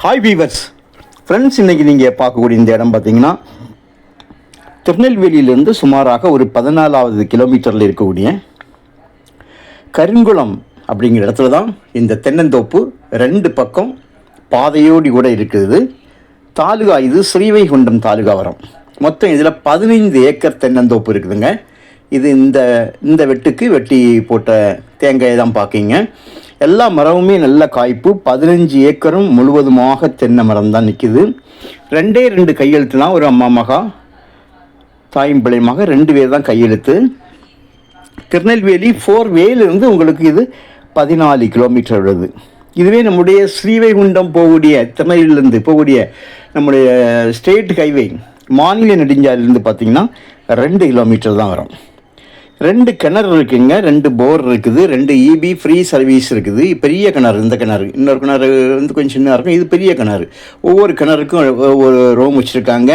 Hi viewers friends இன்றைக்கி நீங்கள் பார்க்கக்கூடிய இந்த இடம் பார்த்தீங்கன்னா திருநெல்வேலியிலிருந்து சுமாராக ஒரு பதினாலாவது கிலோமீட்டரில் இருக்கக்கூடிய கருங்குளம் அப்படிங்கிற இடத்துல தான் இந்த தென்னந்தோப்பு ரெண்டு பக்கம் பாதையோடி கூட இருக்குது தாலுகா இது ஸ்ரீவைகுண்டம் தாலுகா வரும். மொத்தம் இதில் பதினைந்து ஏக்கர் தென்னந்தோப்பு இருக்குதுங்க. இது இந்த இந்த வெட்டுக்கு வெட்டி போட்ட தேங்காயை தான் பார்க்கிங்க எல்லா மரமுமே நல்ல காய்ப்பு. பதினஞ்சு ஏக்கரும் முழுவதுமாக தென்னை மரம் தான் நிற்கிது ரெண்டே ரெண்டு கையெழுத்துனா ஒரு அம்மா மகா தாயும் பிள்ளையுமாக ரெண்டு பேர் தான் கையெழுத்து. திருநெல்வேலி ஃபோர் வேலிருந்து உங்களுக்கு இது பதினாலு கிலோமீட்டர் வருது இதுவே நம்முடைய ஸ்ரீவைகுண்டம் போகக்கூடிய திருநெல்வேலியிலேருந்து போகக்கூடிய நம்முடைய ஸ்டேட் ஹைவே மாநில நெடுஞ்சாலையிலேருந்து பார்த்தீங்கன்னா ரெண்டு கிலோமீட்டர் தான் வரும். ரெண்டு கிணறு இருக்குங்க ரெண்டு போர் இருக்குது ரெண்டு இபி ஃப்ரீ சர்வீஸ் இருக்குது. பெரிய கிணறு இந்த கிணறு. இன்னொரு கிணறு வந்து கொஞ்சம் சின்னதாக இருக்கும். இது பெரிய கிணறு. ஒவ்வொரு கிணறுக்கும் ஒவ்வொரு ரூம் வச்சுருக்காங்க.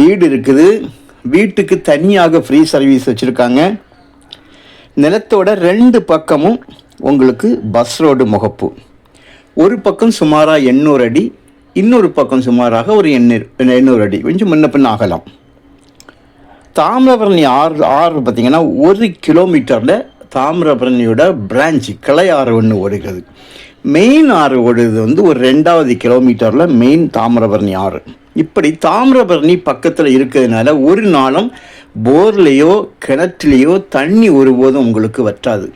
வீடு இருக்குது. வீட்டுக்கு தனியாக ஃப்ரீ சர்வீஸ் வச்சுருக்காங்க. நிலத்தோட ரெண்டு பக்கமும் உங்களுக்கு பஸ் ரோடு முகப்பு. ஒரு பக்கம் சுமாராக எண்ணூறு அடி இன்னொரு பக்கம் சுமாராக ஒரு எண்ணூறு எண்ணூறு அடி. கொஞ்சம் முன்ன பின்ன ஆகலாம். தாமிரபரணி ஆறு ஆறு பார்த்திங்கன்னா ஒரு கிலோமீட்டரில் தாமிரபரணியோட பிரான்ச் கிளை ஆறு ஒன்று ஓடுகிறது. மெயின் ஆறு ஓடுறது வந்து ஒரு ரெண்டாவது கிலோமீட்டரில் மெயின் தாமிரபரணி ஆறு. இப்படி தாமிரபரணி பக்கத்தில் இருக்கிறதுனால ஒரு நாளும் போர்லேயோ கிணற்றுலேயோ தண்ணி ஒருபோதும் உங்களுக்கு வற்றாது.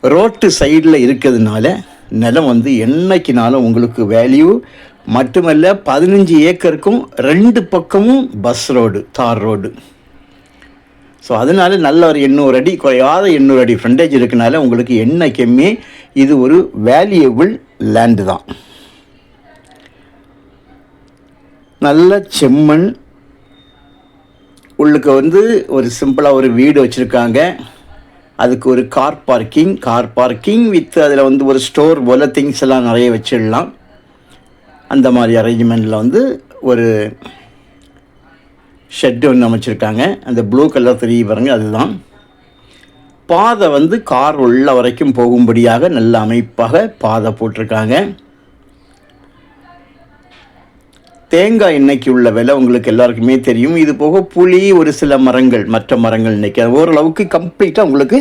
ரோட்டு சைடில் இருக்கிறதுனால நிலம் வந்து என்னைக்குனாலும் உங்களுக்கு வேல்யூ மட்டுமல்ல பதினஞ்சு ஏக்கருக்கும் ரெண்டு பக்கமும் பஸ் ரோடு தார் ரோடு ஸோ அதனால நல்ல ஒரு எண்ணூறு அடி குறையாத எண்ணூறு அடி ஃப்ரண்டேஜ் இருக்கனால உங்களுக்கு என்னைக்குமே இது ஒரு வேல்யூபிள் லேண்டு தான். நல்ல செம்மண். உள்ளுக்கு வந்து ஒரு சிம்பிளாக ஒரு வீடு வச்சுருக்காங்க. அதுக்கு ஒரு car parking car parking with அதில் வந்து ஒரு ஸ்டோர் போல் திங்ஸ் எல்லாம் நிறைய வச்சிடலாம். அந்த மாதிரி அரேஞ்ச்மெண்ட்டில் வந்து ஒரு ஷெட்டு ஒன்று அமைச்சிருக்காங்க. அந்த ப்ளூ கலர் தெரிய பாருங்க அதுதான். பாதை வந்து கார் உள்ள வரைக்கும் போகும்படியாக நல்ல அமைப்பாக பாதை போட்டிருக்காங்க. தேங்காய் எண்ணெய்க்கு உள்ள விலை உங்களுக்கு எல்லாருக்குமே தெரியும். இது போக புளி ஒரு சில மரங்கள் மற்ற மரங்கள் இன்னைக்கு. ஓரளவுக்கு கம்ப்ளீட்டாக உங்களுக்கு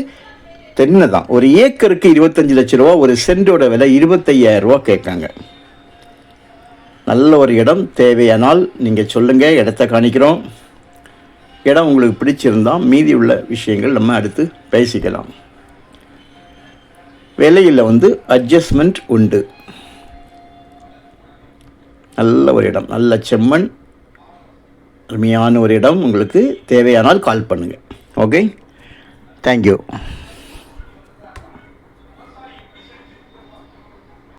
தென்னை தான் ஒரு ஏக்கருக்கு இருபத்தஞ்சி லட்ச ரூபா ஒரு சென்டோட விலை இருபத்தையாயிரம் ரூபா கேட்காங்க. நல்ல ஒரு இடம் தேவையானால் நீங்கள் சொல்லுங்கள் இடத்த காணிக்கிறோம். இடம் உங்களுக்கு பிடிச்சிருந்தால் மீதி உள்ள விஷயங்கள் நம்ம அடுத்து பேசிக்கலாம். விலையில் வந்து அட்ஜஸ்ட்மெண்ட் உண்டு. நல்ல ஒரு இடம் நல்ல செம்மண் அருமையான ஒரு இடம் உங்களுக்கு தேவையானால் கால் பண்ணுங்கள் ஓகே தேங்க்யூ